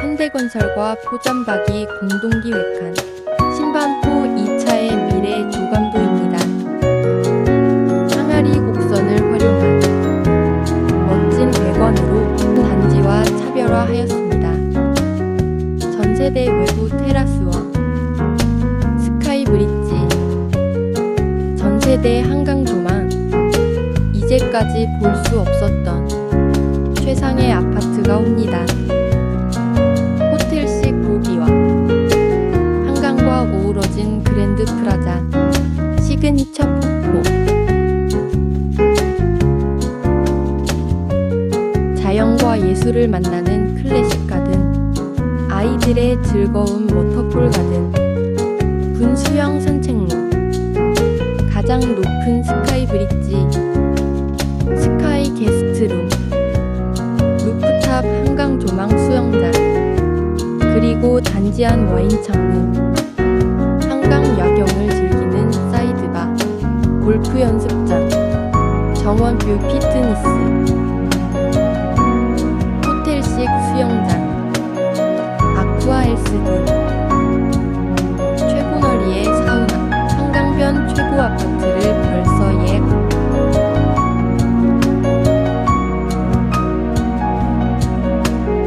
현대건설과 포잠박이 공동기획한 신반포 2차의 미래 조감도입니다. 항아리 곡선을 활용한 멋진 외관으로 단지와 차별화하였습니다. 전세대 외부 테라스와 스카이 브릿지, 전세대 한강 조망, 이제까지 볼 수 없었던 최상의 아파트가 옵니다. 시그니처 폭포, 자연과 예술을 만나는 클래식 가든, 아이들의 즐거운 워터풀 가든, 분수형 산책로, 가장 높은 스카이 브릿지, 스카이 게스트룸, 루프탑 한강 조망 수영장, 그리고 단지 안 와인 창문, 골프 연습장, 정원뷰 피트니스, 호텔식 수영장, 아쿠아 헬스 등. 최고 넓이의 사우나, 한강변 최고 아파트